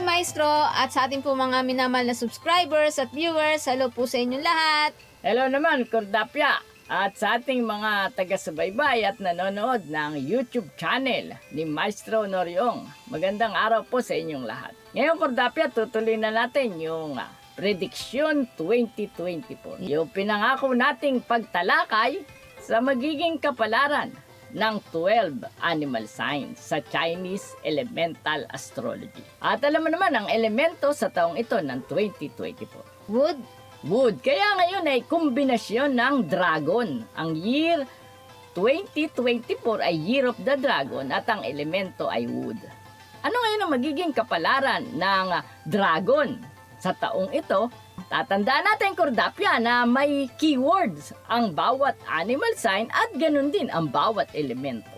kay Maestro at sa ating po mga minamahal na subscribers at viewers. Hello po sa inyong lahat. Hello naman, Kordapya! At sa ating mga taga-subaybay at nanonood ng YouTube channel ni Maestro Noriong. Magandang araw po sa inyong lahat. Ngayon, Kordapya, tutuloy na natin yung Prediction 2024. Yung pinangako nating pagtalakay sa magiging kapalaran ng 12 animal signs sa Chinese Elemental Astrology. At alam mo naman ang elemento sa taong ito ng 2024 Wood, wood. Kaya ngayon ay kombinasyon ng dragon. Ang year 2024 ay Year of the Dragon at ang elemento ay wood. Ano ngayon ang magiging kapalaran ng dragon sa taong ito? Tatandaan natin, Kordapya, na may keywords ang bawat animal sign at ganun din ang bawat elemento.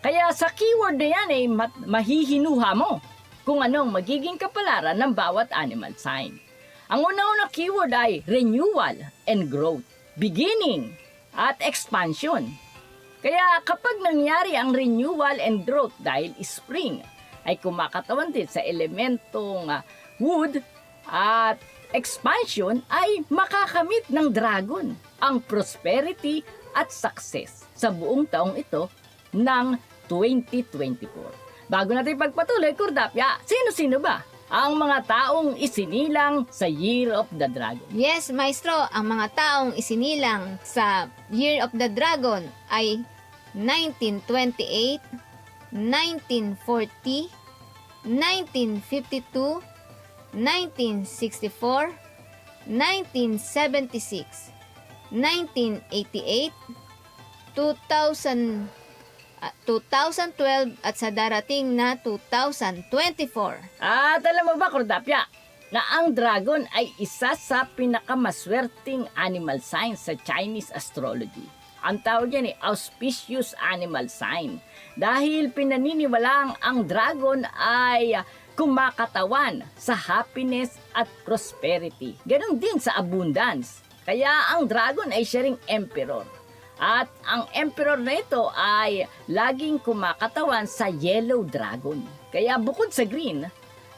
Kaya sa keyword na yan ay mat- mahihinuha mo kung anong magiging kapalaran ng bawat animal sign. Ang una-una keyword ay renewal and growth, beginning at expansion. Kaya kapag nangyari ang renewal and growth dahil spring, ay kumakatawan din sa elementong ah, wood at expansion ay makakamit ng dragon ang prosperity at success sa buong taong ito ng 2024. Bago natin pagpatuloy, Kurdapya, sino-sino ba ang mga taong isinilang sa Year of the Dragon? yes Maestro, ang mga taong isinilang sa Year of the Dragon ay 1928, 1940, 1952, 1964, 1976, 1988, 2000, ah, 2012 at sa darating na 2024. At alam mo ba, Kordapya, na ang dragon ay isa sa pinakamaswerteng animal sign sa Chinese astrology. Ang tawag yan ay auspicious animal sign. Dahil pinaniniwalang ang dragon ay kumakatawan sa happiness at prosperity. Ganon din sa abundance. Kaya ang dragon ay siya ring emperor. At ang emperor na ito ay laging kumakatawan sa yellow dragon. Kaya bukod sa green,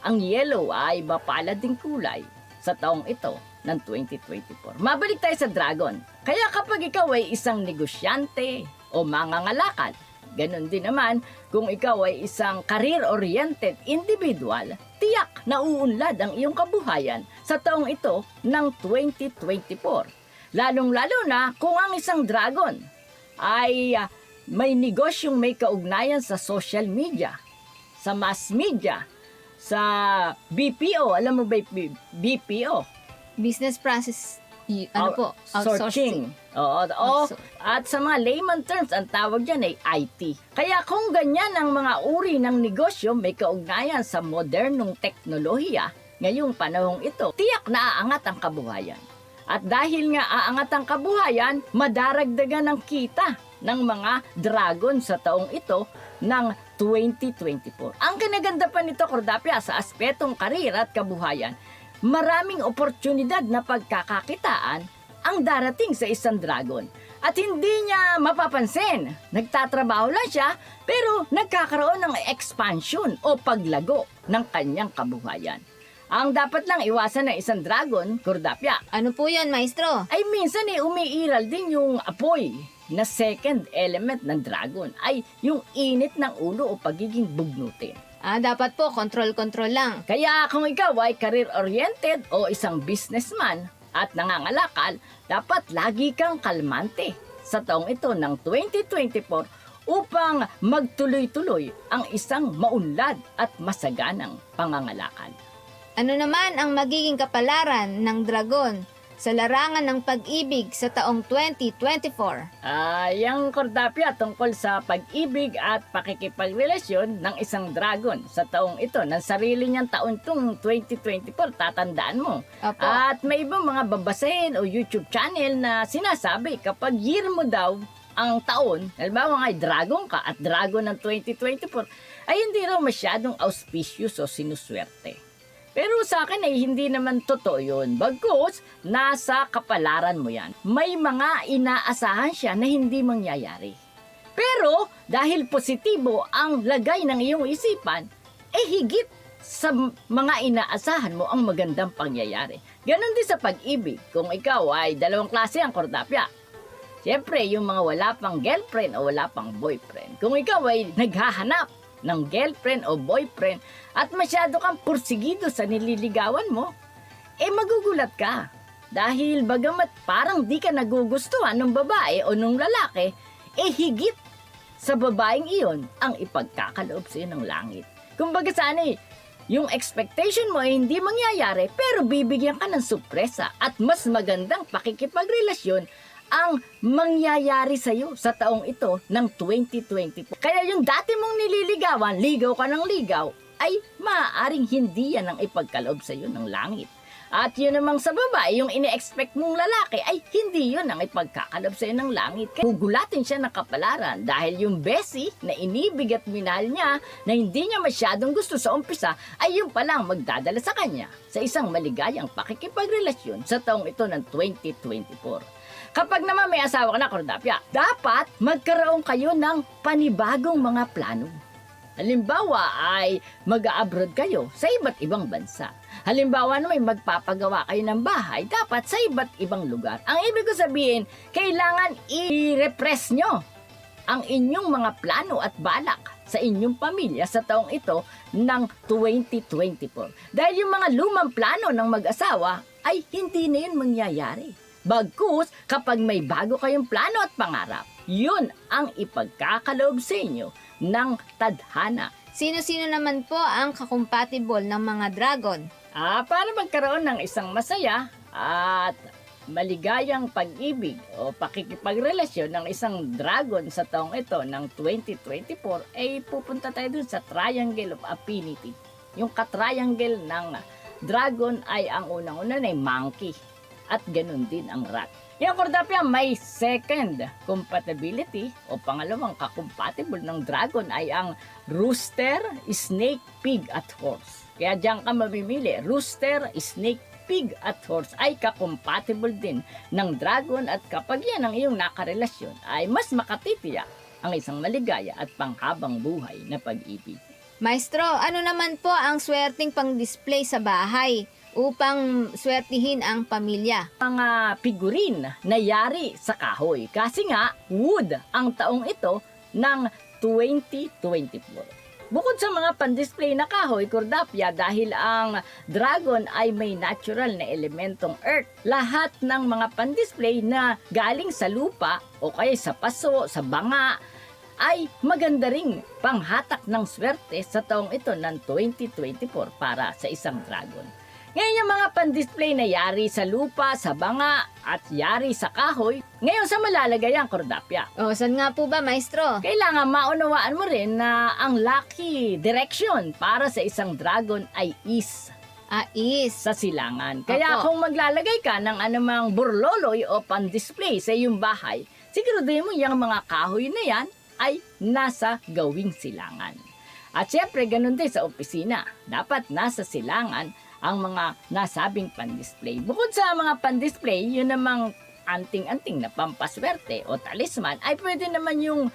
ang yellow ay mapalad ding kulay sa taong ito ng 2024. Mabalik tayo sa dragon. Kaya kapag ikaw ay isang negosyante o mangangalakal, ganun din naman kung ikaw ay isang career-oriented individual, tiyak na uunlad ang iyong kabuhayan sa taong ito ng 2024. Lalong-lalo na kung ang isang dragon ay ah, may negosyong may kaugnayan sa social media, sa mass media, sa BPO. Alam mo ba BPO? Business process, y- ano po, outsourcing. Oo, oo. Outsour- At sa mga layman terms, ang tawag dyan ay IT. Kaya kung ganyan ang mga uri ng negosyo may kaugnayan sa modernong teknolohiya, ngayong panahong ito, tiyak na aangat ang kabuhayan. At dahil nga aangat ang kabuhayan, madaragdagan ng kita ng mga dragon sa taong ito ng 2024. Ang kinaganda pa nito, Cordapia, sa aspetong karir at kabuhayan, maraming oportunidad na pagkakakitaan ang darating sa isang dragon. At hindi niya mapapansin. Nagtatrabaho lang siya, pero nagkakaroon ng expansion o paglago ng kanyang kabuhayan. Ang dapat lang iwasan ng isang dragon, Kordapya, Ano po yan, Maestro? ay minsan eh umiiral din yung apoy na second element ng dragon ay yung init ng ulo o pagiging bugnutin. Ah, dapat po, control-control lang. Kaya kung ikaw ay career-oriented o isang businessman at nangangalakal, dapat lagi kang kalmante sa taong ito ng 2024 upang magtuloy-tuloy ang isang maunlad at masaganang pangangalakal. Ano naman ang magiging kapalaran ng dragon sa larangan ng pag-ibig sa taong 2024? Ah, yung Kordapya tungkol sa pag-ibig at pakikipagrelasyon ng isang dragon sa taong ito ng sarili niyang taon tong 2024, tatandaan mo. Opo. At may ibang mga babasahin o YouTube channel na sinasabi kapag year mo daw ang taon, halimbawa nga dragon ka at dragon ng 2024, ay hindi raw masyadong auspicious o sinuswerte. Pero sa akin ay hindi naman totoo yun. Bagkus, nasa kapalaran mo yan. May mga inaasahan siya na hindi mangyayari. Pero dahil positibo ang lagay ng iyong isipan, eh higit sa mga inaasahan mo ang magandang pangyayari. Ganon din sa pag-ibig. Kung ikaw ay dalawang klase ang kordapya. Siyempre, yung mga wala pang girlfriend o wala pang boyfriend. Kung ikaw ay naghahanap ng girlfriend o boyfriend at masyado kang pursigido sa nililigawan mo, eh magugulat ka. Dahil bagamat parang di ka nagugustuhan ng babae o ng lalaki, eh higit sa babaeng iyon ang ipagkakaloob sa ng langit. Kumbaga sana eh, yung expectation mo ay hindi mangyayari pero bibigyan ka ng sorpresa at mas magandang pakikipagrelasyon ang mangyayari sa iyo sa taong ito ng 2024. Kaya yung dati mong nililigawan, ligaw ka ng ligaw, ay maaaring hindi yan ang ipagkaloob sa iyo ng langit. At yun namang sa babae, yung ini-expect mong lalaki ay hindi yun ang ipagkakalab sa'yo ng langit. Kaya gugulatin siya ng kapalaran dahil yung Bessie na inibig at minahal niya na hindi niya masyadong gusto sa umpisa ay yung palang magdadala sa kanya sa isang maligayang pakikipagrelasyon sa taong ito ng 2024. Kapag naman may asawa ka na, Kordapya, dapat magkaroon kayo ng panibagong mga plano. Halimbawa ay mag-abroad kayo sa iba't ibang bansa. Halimbawa na may magpapagawa kayo ng bahay, dapat sa iba't ibang lugar. Ang ibig ko sabihin, kailangan i-repress nyo ang inyong mga plano at balak sa inyong pamilya sa taong ito ng 2024. Dahil yung mga lumang plano ng mag-asawa ay hindi na yun mangyayari. Bagkus, kapag may bago kayong plano at pangarap, yun ang ipagkakaloob sa inyo ng tadhana. Sino-sino naman po ang kakompatible ng mga dragon? Ah, para magkaroon ng isang masaya at maligayang pag-ibig o pakikipagrelasyon ng isang dragon sa taong ito ng 2024 ay pupunta tayo dun sa Triangle of Affinity. Yung katriangle ng dragon ay ang unang-una ay monkey at ganun din ang rat. Yung Cordapia may second compatibility o pangalawang kakompatible ng dragon ay ang rooster, snake, pig at horse. Kaya diyan ka mamimili, rooster, snake, pig at horse ay kakompatible din ng dragon at kapag yan ang iyong nakarelasyon ay mas makatitiyak ang isang maligaya at panghabang buhay na pag-ibig. Maestro, ano naman po ang swerteng pang-display sa bahay upang swertihin ang pamilya? mga figurin na yari sa kahoy. Kasi nga, wood ang taong ito ng 2024. Bukod sa mga pan-display na kahoy, Cordapia, dahil ang dragon ay may natural na elementong earth, lahat ng mga pan-display na galing sa lupa o kaya sa paso, sa banga, ay maganda ring panghatak ng swerte sa taong ito ng 2024 para sa isang dragon. Ngayon yung mga pan-display na yari sa lupa, sa banga, at yari sa kahoy, ngayon sa malalagayan, Cordapia. O, saan nga po ba, Maestro? Kailangan maunawaan mo rin na ang lucky direction para sa isang dragon ay east Ah, is. sa silangan. Kaya Opo. kung maglalagay ka ng anumang burloloy o pan-display sa iyong bahay, siguraduhin mo yung mga kahoy na yan ay nasa gawing silangan. At syempre, ganun din sa opisina. Dapat nasa silangan ang mga nasabing pan-display. Bukod sa mga pan-display, yun namang anting-anting na pampaswerte o talisman, ay pwede naman yung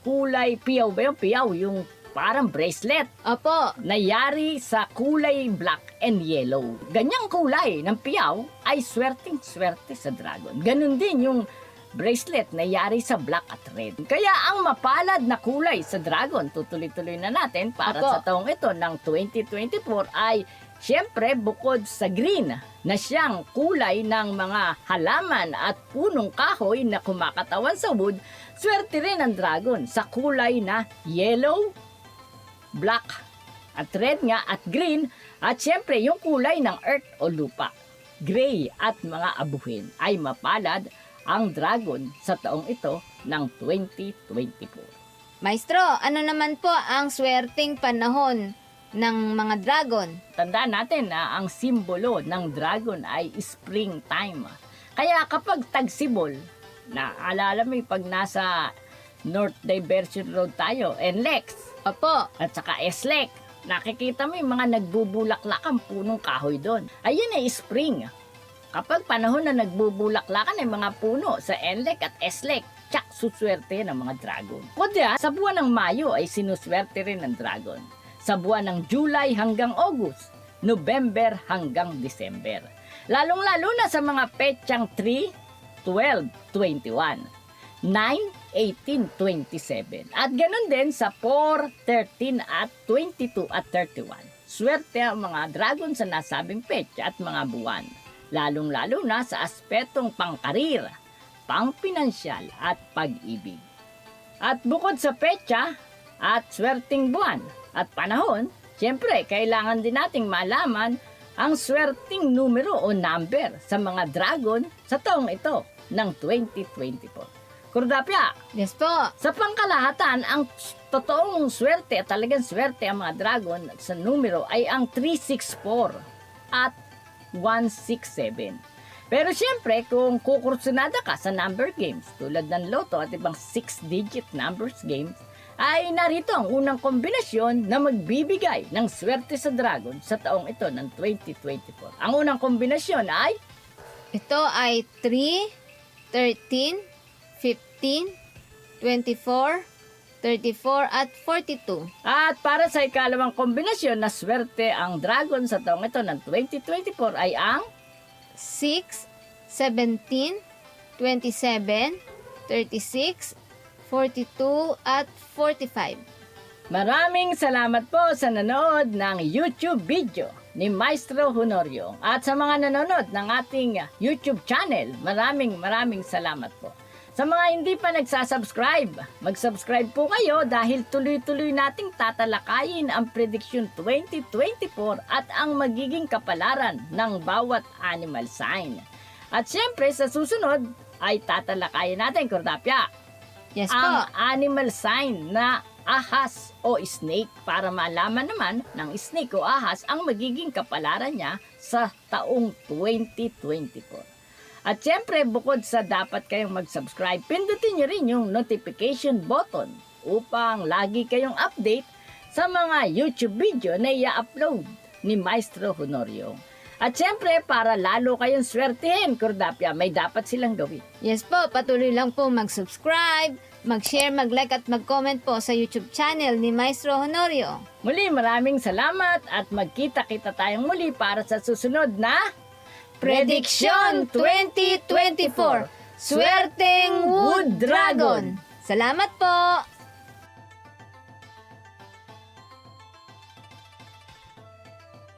kulay piyaw ba yung piyaw, yung parang bracelet Opo. nayari sa kulay black and yellow. Ganyang kulay ng piyaw ay swerteng swerte sa dragon. Ganon din yung bracelet na yari sa black at red. Kaya ang mapalad na kulay sa dragon, tutuloy-tuloy na natin para Apo. sa taong ito ng 2024 ay Siyempre, bukod sa green na siyang kulay ng mga halaman at punong kahoy na kumakatawan sa wood, swerte rin ang dragon sa kulay na yellow, black, at red nga at green at syempre yung kulay ng earth o lupa. Gray at mga abuhin ay mapalad ang dragon sa taong ito ng 2024. Maestro, ano naman po ang swerteng panahon ng mga dragon? Tandaan natin na ang simbolo ng dragon ay springtime. Kaya kapag tagsibol, naalala mo pag nasa North Diversion Road tayo, NLEX, Opo. at saka SLEC, nakikita mo yung mga nagbubulaklak ang punong kahoy doon. Ayun ay spring. Kapag panahon na nagbubulaklakan ang mga puno sa NLEC at SLEC, tsak suswerte ng mga dragon. Kundi sa buwan ng Mayo ay sinuswerte rin ng dragon. Sa buwan ng July hanggang August, November hanggang December. Lalong-lalo na sa mga petsang 3, 12, 21, 9, 18, 27. At ganun din sa 4, 13 at 22 at 31. Swerte ang mga dragon sa nasabing petsa at mga buwan. Lalong-lalo na sa aspetong pangkarir, pangpinansyal at pag-ibig. At bukod sa petsa at swerting buwan at panahon, siyempre kailangan din nating malaman ang swerting numero o number sa mga dragon sa taong ito ng 2024. Kurdapya, Yes po. sa pangkalahatan, ang totoong swerte at talagang swerte ang mga dragon sa numero ay ang 364 at 167. Pero siyempre, kung kukursunada ka sa number games tulad ng Lotto at ibang 6-digit numbers games, ay narito ang unang kombinasyon na magbibigay ng swerte sa dragon sa taong ito ng 2024. Ang unang kombinasyon ay Ito ay 3, 13, 15, 24, 34, at 42. At para sa ikalawang kombinasyon na swerte ang dragon sa taong ito ng 2024 ay ang 6, 17, 27, 36, 42, at 45. Maraming salamat po sa nanood ng YouTube video ni Maestro Honorio at sa mga nanonood ng ating YouTube channel. Maraming maraming salamat po. Sa mga hindi pa nagsasubscribe, mag-subscribe po kayo dahil tuloy-tuloy nating tatalakayin ang prediction 2024 at ang magiging kapalaran ng bawat animal sign. At syempre sa susunod ay tatalakayin natin, Kordapya, Yes ang po. animal sign na ahas o snake para malaman naman ng snake o ahas ang magiging kapalaran niya sa taong 2024. At syempre, bukod sa dapat kayong mag-subscribe, pindutin niyo rin yung notification button upang lagi kayong update sa mga YouTube video na i-upload ni Maestro Honorio. At syempre, para lalo kayong swertihin, Kordapya, may dapat silang gawin. Yes po, patuloy lang po mag-subscribe, mag-share, mag-like at mag-comment po sa YouTube channel ni Maestro Honorio. Muli maraming salamat at magkita-kita tayong muli para sa susunod na Prediction 2024 Swerteng Wood Dragon. Salamat po!